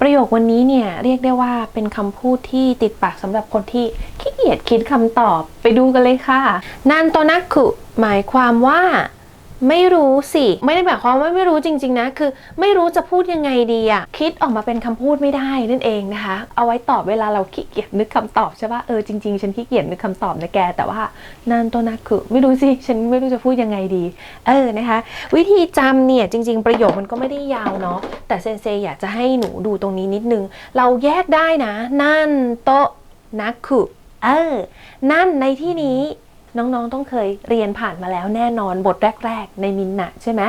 ประโยควันนี้เนี่ยเรียกได้ว่าเป็นคำพูดที่ติดปากสำหรับคนที่ขี้เกียจคิดคำตอบไปดูกันเลยค่ะนันโตนักคุหมายความว่า ไม่รู้สิ ไม่ได้หมายความว่าไม่รู้จริง ๆ นะ คือไม่รู้จะพูดยังไงดีอะคิดออกมาเป็นคำพูดไม่ได้นั่นเองนะคะ เอาไว้ตอบเวลาเราขี้เกียจนึกคำตอบใช่ปะเออจริงๆ ฉันขี้เกียจนึกคำตอบนะแก แต่ว่านันโตนักคุไม่รู้สิ ฉันไม่รู้จะพูดยังไงดี เออนะคะ วิธีจำเนี่ยจริง ๆ ประโยคมันก็ไม่ได้ยาวเนาะ แต่เซนเซอยากจะให้หนูดูตรงนี้นิดนึง เราแยกได้นะ นั่นโตะนักคุเออ นั่นในที่นี้ น้องๆ ต้องเคยเรียนผ่านมาแล้วแน่นอนบทแรก ๆ ในมินนะใช่ไหม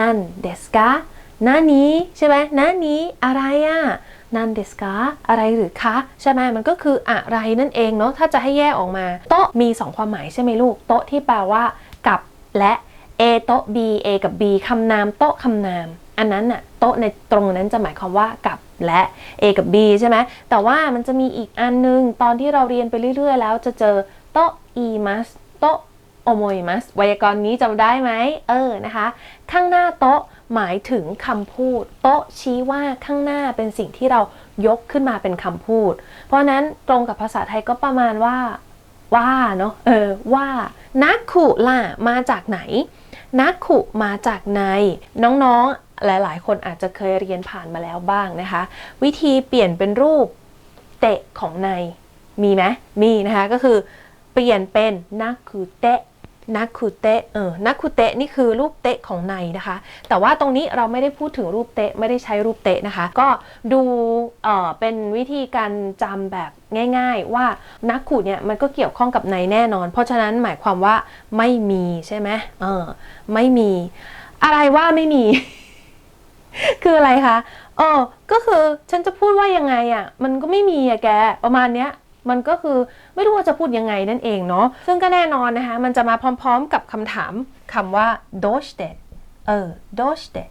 นั่นเดสกาหน้านี้ใช่ไหมหน้านี้อะไรอะนั่นเดสกาอะไรหรือคะใช่ไหมมันก็คืออะไรนั่นเองเนาะถ้าจะให้แยกออกมา โต๊ะมี 2 ความหมายใช่ไหมลูก โต๊ะที่แปลว่ากับและ A โต๊ะ B A กับ B คำนามโต๊ะคำนาม อันนั้นน่ะโต๊ะในตรงนั้นจะหมายความว่ากับและ A กับ B ใช่ไหมแต่ว่ามันจะมีอีกอันนึง ตอนที่เราเรียนไปเรื่อย ๆ แล้วจะเจอโต๊ะ e mas โตะโอโมยมัสไวยากรณ์นี้จำได้ไหมเออนะคะ ข้างหน้าโต๊ะหมายถึงคำพูด โต๊ะชี้ว่าข้างหน้าเป็นสิ่งที่เรายกขึ้นมาเป็นคำพูด เพราะฉะนั้นตรงกับภาษาไทยก็ประมาณว่า ว่าเนาะเออว่านักขุล่ะมาจากไหน นักขุมาจากใน น้องๆหลายๆ คนอาจจะเคยเรียนผ่านมาแล้วบ้างนะคะ วิธีเปลี่ยนเป็นรูปเตะของในมีไหมมีนะคะก็คือ เปลี่ยนเป็นนักคุเตะนักคุเตะเออนักคุเตะนี่คือรูปเตะของในนะคะ แต่ว่าตรงนี้เราไม่ได้พูดถึงรูปเตะไม่ได้ใช้รูปเตะนะคะ ก็ดูเออเป็นวิธีการจำแบบง่าย ๆ ว่านักขุเนี่ยมันก็เกี่ยวข้องกับในแน่นอน เพราะฉะนั้นหมายความว่าไม่มีใช่ไหมเออไม่มี อะไรว่าไม่มี คืออะไรคะเออก็คือฉันจะพูดว่ายังไงอะ่ะ มันก็ไม่มีอะแกประมาณเนี้ย มันก็คือไม่รู้ว่าจะพูดยังไงนั่นเองเนาะซึ่งก็แน่นอนนะคะ มันจะมาพร้อมๆกับคำถามคำว่า d o s h t e เออ d o s h t e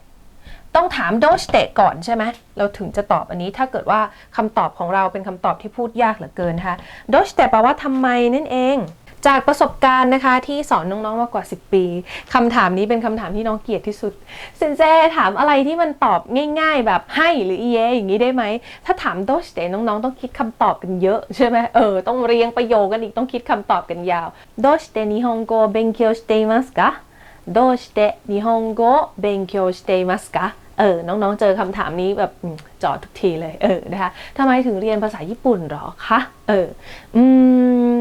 ต้องถาม d o s h t e ก่อนใช่ไหมเราถึงจะตอบอันนี้ถ้าเกิดว่าคำตอบของเราเป็นคำตอบที่พูดยากเหลือเกินนะคะ d o s h t e แปลว่าทำไมนั่นเอง จากประสบการณ์นะคะที่สอนน้องๆมากว่า 10 ปีคำถามนี้เป็นคำถามที่น้องเกลียดที่สุดเซนเซถามอะไรที่มันตอบง่าย ๆ แบบให้หรือเยอย่างนี้ได้ไหม ถ้าถามโดชเตน้องๆ ต้องคิดคำตอบกันเยอะใช่ไหมเออต้องเรียงประโยคกันอีกต้องคิดคำตอบกันยาวโดชเตนิฮงโกเบนเคียวสเตมัสกะโดชเตนิฮงโกเบนเคียวสเตมัสกะเออ น้องๆ เจอคำถามนี้แบบจอดทุกทีเลย เออ นะคะทำไมถึงเรียนภาษาญี่ปุ่นหรอคะ เออ อืม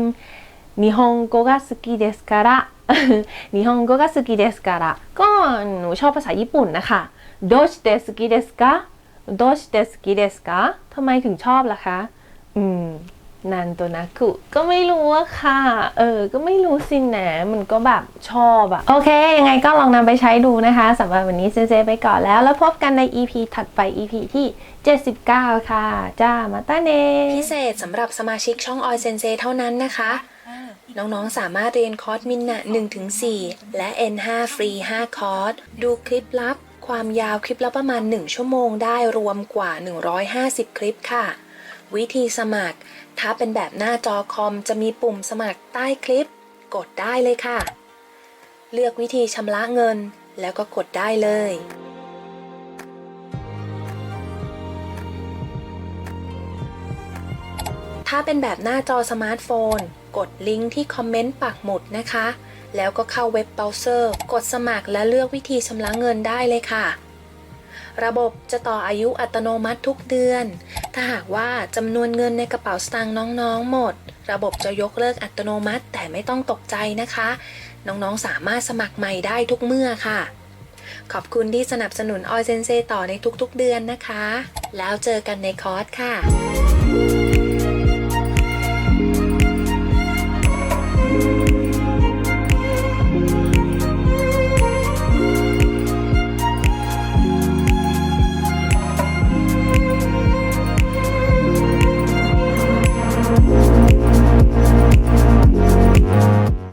นิฮงโกะสุกิเดสการะนิฮงโกะสุกิเดสการะก็หนูชอบภาษาญี่ปุ่นนะคะโดชเดสกิเดสกะโดชเดสกิเดสกะทำไมถึงชอบล่ะคะ อืมนันตัวนะคุก็ไม่รู้อะค่ะ เออ ก็ไม่รู้สินะมันก็แบบชอบอะโอเค ยังไงก็ลองนำไปใช้ดูนะคะสำหรับวันนี้เซเซไปก่อนแล้ว แล้วพบกันใน EP ถัดไป EP ที่ 79 ค่ะ จ้า มาต้าเน พิเศษสำหรับสมาชิกช่องออยเซนเซเท่านั้นนะคะ น้องๆ สามารถเรียนคอร์สมินนะ1-4 และ N5 ฟรี 5 คอร์ส ดูคลิปลับ ความยาวคลิปละประมาณ 1 ชั่วโมงได้รวมกว่า 150 คลิปค่ะ วิธีสมัคร ถ้าเป็นแบบหน้าจอคอมจะมีปุ่มสมัครใต้คลิป กดได้เลยค่ะ เลือกวิธีชำระเงิน แล้วก็กดได้เลยถ้าเป็นแบบหน้าจอสมาร์ทโฟน กดลิงก์ที่คอมเมนต์ปักหมุดนะคะ แล้วก็เข้าเว็บเบราว์เซอร์ กดสมัครและเลือกวิธีชำระเงินได้เลยค่ะ ระบบจะต่ออายุอัตโนมัติทุกเดือน ถ้าหากว่าจำนวนเงินในกระเป๋าสตางค์น้องๆหมด ระบบจะยกเลิกอัตโนมัติแต่ไม่ต้องตกใจนะคะ น้องๆสามารถสมัครใหม่ได้ทุกเมื่อค่ะขอบคุณที่สนับสนุนออยเซนเซต่อในทุกๆเดือนนะคะ แล้วเจอกันในคอร์สค่ะ